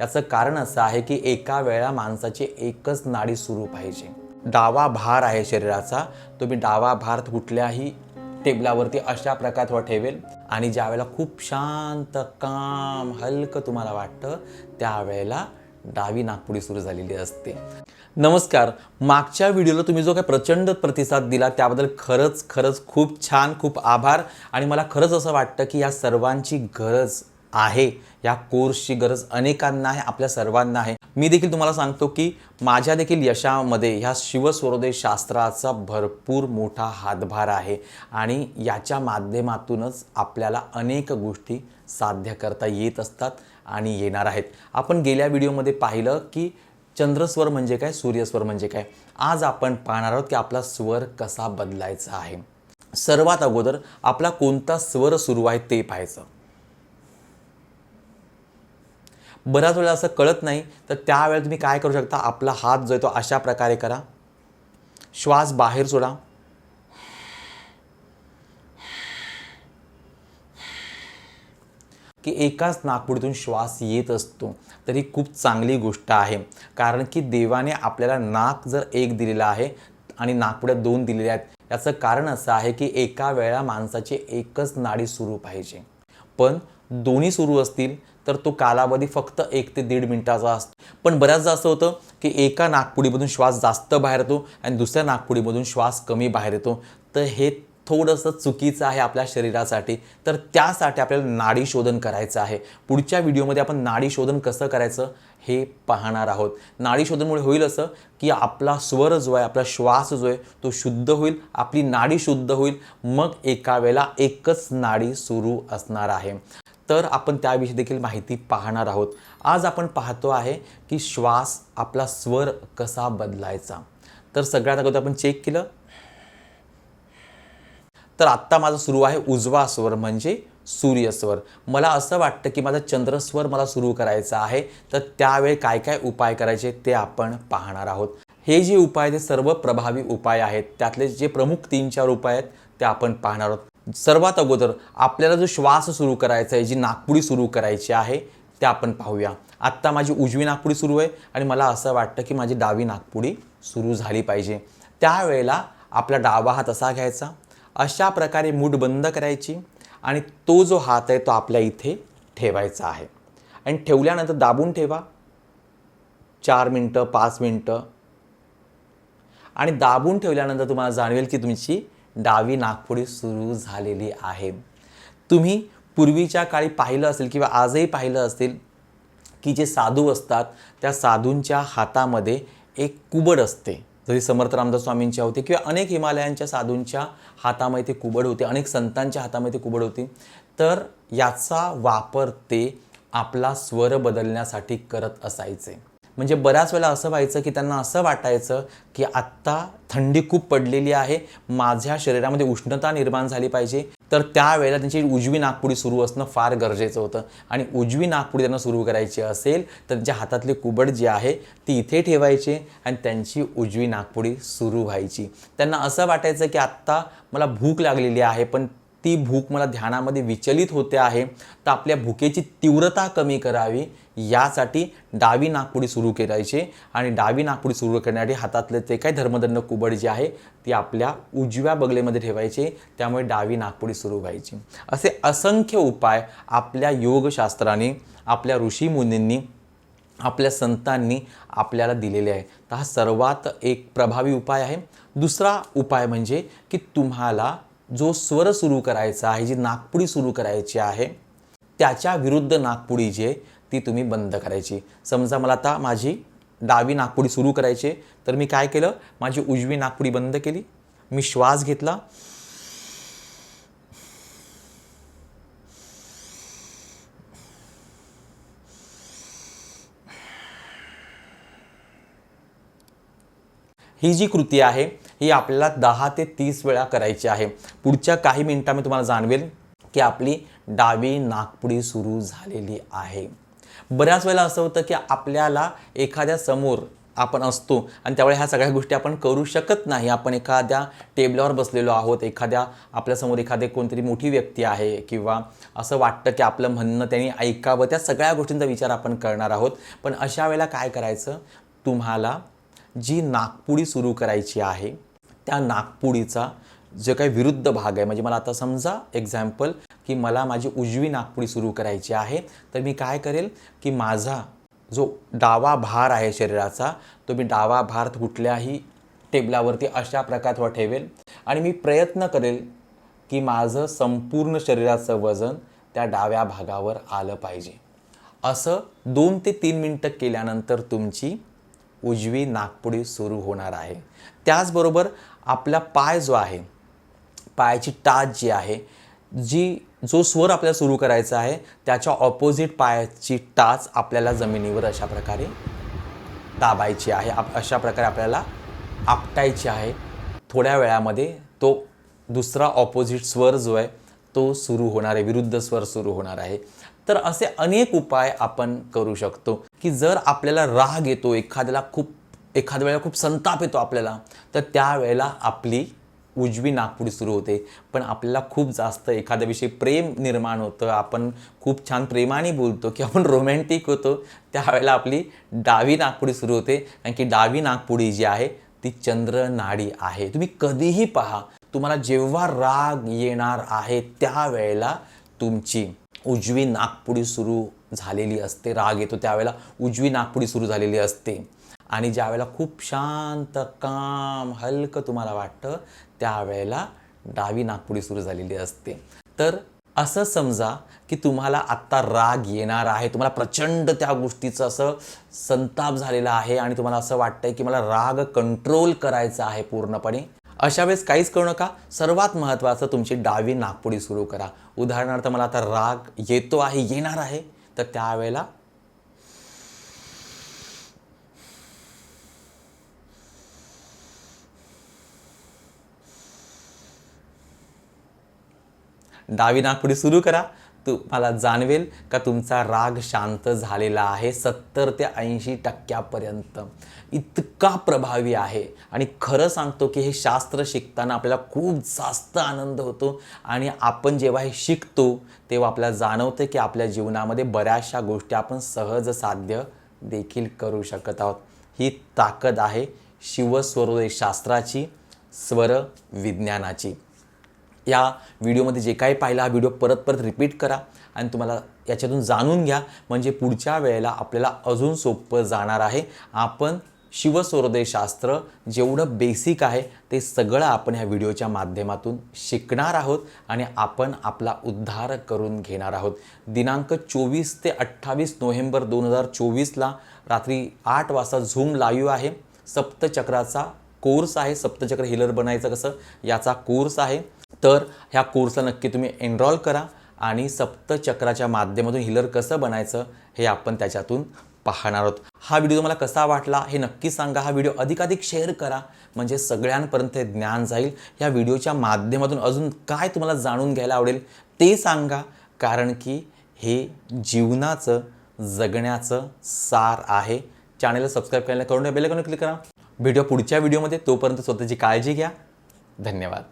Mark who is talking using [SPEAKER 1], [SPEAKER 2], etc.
[SPEAKER 1] याचं कारण असं आहे की एका वेळा माणसाची एकच नाडी सुरू पाहिजे. डावा भार आहे शरीराचा तुम्ही डावा भार कुठल्याही टेबलावरती अशा प्रकारे ठेवेल आणि ज्या वेळेला खूप शांत काम हलकं तुम्हाला वाटतं त्यावेळेला डावी नागपुडी सुरू झालेली असते. नमस्कार. मागच्या व्हिडिओला तुम्ही जो काही प्रचंड प्रतिसाद दिला त्याबद्दल खरंच खरंच खूप छान खूप आभार. आणि मला खरंच असं वाटतं की या सर्वांची गरज आहे. या कोर्सची गरज अनेकांना आहे आपल्या सर्वांना आहे. मी देखील तुम्हाला सांगतो की माझ्या देखील यशामध्ये ह्या शिवस्वरोदय शास्त्राचा भरपूर मोठा हातभार आहे. आणि याच्या माध्यमातूनच आपल्याला अनेक गोष्टी साध्य करता येत असतात आणि येणार आहेत. आपण गेल्या व्हिडिओमध्ये पाहिलं की चंद्रस्वर म्हणजे काय सूर्यस्वर म्हणजे काय? आज आपण पाहणार आहोत की आपला स्वर कसा बदलायचा आहे. सर्वात अगोदर आपला कोणता स्वर सुरू आहे ते पाहायचं. बऱ्याच वेळा असं कळत नाही तर त्यावेळेला तुम्ही काय करू शकता? आपला हात जो आहे तो अशा प्रकारे करा. श्वास बाहेर सोडा. की एकाच नागपुडीतून श्वास येत असतो तर ही खूप चांगली गोष्ट आहे. कारण की देवाने आपल्याला नाक जर एक दिलेला आहे आणि नाकपुड्या दोन दिलेल्या आहेत याचं कारण असं आहे की एका वेळा माणसाची एकच नाडी सुरू पाहिजे. पण दोन्ही सुरू असतील तर तो कालावधी फक्त एक ते दीड मिनिटाचा असतो. पण बऱ्याचदा असं होतं की एका नागपुडीमधून श्वास जास्त बाहेर येतो आणि दुसऱ्या नागपुडीमधून श्वास कमी बाहेर येतो. तर हे थोडंसं चुकीचं आहे आपल्या शरीरासाठी. तर त्यासाठी आपल्याला नाडी शोधन करायचं आहे. पुढच्या व्हिडिओमध्ये आपण नाडी शोधन कसं करायचं हे पाहणार आहोत. नाडी शोधनमुळे होईल असं की आपला स्वर जो आहे आपला श्वास जो आहे तो शुद्ध होईल आपली नाडी शुद्ध होईल. मग एका वेळेला एकच नाडी सुरू असणार आहे. तर आपण त्याविषयी देखील माहिती पाहणार आहोत. आज आपण पाहतो आहे की श्वास आपला स्वर कसा बदलायचा. तर सगळ्यात अगोदर आपण चेक केलं. तर आत्ता माझा सुरू आहे उजवा स्वर म्हणजे सूर्यस्वर मला असं वाटतं की माझा चंद्रस्वर मला सुरू करायचा आहे. तर त्यावेळी काय काय उपाय करायचे ते आपण पाहणार आहोत. हे जे उपाय ते सर्व प्रभावी उपाय आहेत. त्यातले जे प्रमुख तीन चार उपाय आहेत ते आपण पाहणार आहोत. सर्वात अगोदर आपल्याला जो श्वास सुरू करायचा आहे जी नागपुडी सुरू करायची आहे ते आपण पाहूया. आत्ता माझी उजवी नागपुडी सुरू आहे आणि मला असं वाटतं की माझी डावी नागपुडी सुरू झाली पाहिजे. त्यावेळेला आपला डावा हात असा घ्यायचा अशा प्रकारे मूठ बंद करायची आणि तो जो हात आहे तो आपल्या इथे ठेवायचा आहे. आणि ठेवल्यानंतर दाबून ठेवा. चार मिनटं पाच मिनटं. आणि दाबून ठेवल्यानंतर तुम्हाला जाणवेल की तुमची डावी नागपुडी सुरू झालेली आहे. तुम्ही पूर्वीच्या काळी पाहिलं असेल किंवा आजही पाहिलं असेल की जे साधू असतात त्या साधूंच्या हातामध्ये एक कुबड असते. जरी समर्थ रामदास स्वामींच्या होते किंवा अनेक हिमालयांच्या साधूंच्या हातामध्ये ते कुबड होते अनेक संतांच्या हातामध्ये ते कुबड होती तर याचा वापर ते आपला स्वर बदलण्यासाठी करत असायचे. म्हणजे बऱ्याच वेळेला असं व्हायचं की त्यांना असं वाटायचं की आत्ता थंडी खूप पडलेली आहे माझ्या शरीरामध्ये उष्णता निर्माण झाली पाहिजे. तर त्यावेळेला त्यांची उजवी नागपुडी सुरू असणं फार गरजेचं होतं. आणि उजवी नागपुडी त्यांना सुरू करायची असेल तर त्यांच्या हातातली कुबड जी आहे ती इथे ठेवायची आणि त्यांची उजवी नागपुडी सुरू व्हायची. त्यांना असं वाटायचं की आत्ता मला भूक लागलेली आहे पण ती भूक मला ध्यानामध्ये विचलित होते आहे तर आपल्या भुकेची तीव्रता कमी करावी यासाठी डावी नागपुडी सुरू करायची. आणि डावी नागपुडी सुरू करण्यासाठी हातातले ते काही धर्मदंड कुबड जे आहे ती आपल्या उजव्या बगलेमध्ये ठेवायचे त्यामुळे डावी नागपुडी सुरू व्हायची. असे असंख्य उपाय आपल्या योगशास्त्राने आपल्या ऋषीमुनींनी आपल्या संतांनी आपल्याला दिलेले आहे तर हा सर्वात एक प्रभावी उपाय आहे. दुसरा उपाय म्हणजे की तुम्हाला जो स्वर सुरू करायचा आहे जी नागपुडी सुरू करायची आहे त्याच्या विरुद्ध नागपुडी जी आहे ती तुम्ही बंद करायची. समजा मला आता माझी डावी नागपुडी सुरू करायची तर मी काय केलं? माझी उजवी नागपुडी बंद केली. मी श्वास घेतला. ही जी कृती आहे ही आपल्याला दहा ते तीस वेळा करायची आहे. पुढच्या काही मिनिटांमध्ये तुम्हाला जाणवेल की आपली डावी नागपुडी सुरू झालेली आहे. बऱ्याच वेळेला असं होतं की आपल्याला एखाद्या समोर आपण असतो आणि त्यावेळी ह्या सगळ्या गोष्टी आपण करू शकत नाही. आपण एखाद्या टेबलावर बसलेलो आहोत एखाद्या आपल्यासमोर एखादे कोणतरी मोठी व्यक्ती आहे किंवा असं वाटतं की आपलं म्हणणं त्यांनी ऐकावं त्या सगळ्या गोष्टींचा विचार आपण करणार आहोत. पण अशा वेळेला काय करायचं? तुम्हाला जी नागपुडी सुरू करायची आहे त्या नागपुडीचा जो काही विरुद्ध भाग आहे. म्हणजे मला आता समजा एक्झाम्पल की मला माझी उजवी नागपुडी सुरू करायची आहे तर मी काय करेल की माझा जो डावा भार आहे शरीराचा तो मी डावा भार कुठल्याही टेबलावरती अशा प्रकारे ठेवेल आणि मी प्रयत्न करेल की माझं संपूर्ण शरीराचं वजन त्या डाव्या भागावर आलं पाहिजे. असं दोन ते तीन मिनटं केल्यानंतर तुमची उजवी नागपुडी सुरू होणार आहे. त्याचबरोबर आपला पाय जो आहे पायाची टाच जी आहे जी जो स्वर आपल्याला सुरू करायचा आहे त्याच्या ऑपोजिट पायाची टाच आपल्याला जमिनीवर अशा प्रकारे दाबायची आहे. आप अशा प्रकारे आपल्याला आपटायची आहे. थोड्या वेळामध्ये तो दुसरा ऑपोजिट स्वर जो आहे तो सुरू होणार आहे. विरुद्ध स्वर सुरू होणार आहे. तर असे अनेक उपाय आपण करू शकतो की जर आपल्याला राग येतो एखाद्याला खूप एखाद्या वेळेला खूप संताप येतो आपल्याला तर त्यावेळेला आपली उजवी नागपुडी सुरू होते. पण आपल्याला खूप जास्त एखाद्याविषयी प्रेम निर्माण होतं. आपण खूप छान प्रेमाने बोलतो की आपण रोमॅन्टिक होतो. त्यावेळेला आपली डावी नागपुडी सुरू होते. कारण की डावी नागपुडी जी आहे ती चंद्र नाडी आहे. तुम्ही कधीही पहा तुम्हाला जेव्हा राग येणार आहे त्यावेळेला तुमची उजवी नागपुडी सुरू झालेली असते. राग येतो त्यावेळेला उजवी नागपुडी सुरू झालेली असते. आणि ज्या वेळेला खूप शांत काम हलकं तुम्हाला वाटतं त्यावेळेला डावी नागपुडी सुरू झालेली असते. तर असं समजा की तुम्हाला आत्ता राग येणार आहे तुम्हाला प्रचंड त्या गोष्टीचं असं संताप झालेला आहे आणि तुम्हाला असं वाटतंय की मला राग कंट्रोल करायचा आहे पूर्णपणे अशा वेळेस काहीच करू नका. सर्वात महत्त्वाचं तुमची डावी नागपुडी सुरू करा. उदाहरणार्थ मला आता राग येतो आहे येणार आहे तर त्यावेळेला डावी नागपुडी सुरू करा. तुम्हाला जाणवेल का तुमचा राग शांत झालेला आहे सत्तर ते ऐंशी टक्क्यापर्यंत. इतका प्रभावी आहे. आणि खरं सांगतो की हे शास्त्र शिकताना आपल्याला खूप जास्त आनंद होतो. आणि आपण जेव्हा हे शिकतो तेव्हा आपल्याला जाणवतं की आपल्या जीवनामध्ये बऱ्याचशा गोष्टी आपण सहज साध्य देखील करू शकत आहोत. ही ताकद आहे शिवस्वरोदय शास्त्राची स्वर विज्ञानाची या व्हिडिओमध्ये जे काही पाहिलं हा व्हिडिओ परत परत रिपीट करा आणि तुम्हाला याच्यातून जाणून घ्या. म्हणजे पुढच्या वेळेला आपल्याला अजून सोपं जाणार आहे. आपण शिवस्वरोदयशास्त्र जेवढं बेसिक आहे ते सगळं आपण ह्या व्हिडिओच्या माध्यमातून शिकणार आहोत आणि आपण आपला उद्धार करून घेणार आहोत. दिनांक चोवीस ते अठ्ठावीस नोव्हेंबर दोन हजार चोवीसला रात्री आठ वाजता झूम लाईव्ह आहे. सप्तचक्राचा कोर्स आहे सप्तचक्र हिलर बनायचं कसं याचा कोर्स आहे. तर ह्या कोर्सला नक्की तुम्ही एनरॉल करा आणि सप्तचक्राच्या माध्यमातून हिलर कसं बनायचं हे आपण त्याच्यातून पाहणार आहोत. हा व्हिडिओ तुम्हाला कसा वाटला हे नक्की सांगा. हा व्हिडिओ अधिकाधिक शेअर करा. म्हणजे सगळ्यांपर्यंत हे ज्ञान जाईल. या व्हिडिओच्या माध्यमातून अजून काय तुम्हाला जाणून घ्यायला आवडेल ते सांगा. कारण की हे जीवनाचं जगण्याचं सार आहे. चॅनेलला सबस्क्राईब करायला करून बेलकॉन क्लिक करा. भेटूया पुढच्या व्हिडिओमध्ये तोपर्यंत स्वतःची काळजी घ्या. धन्यवाद.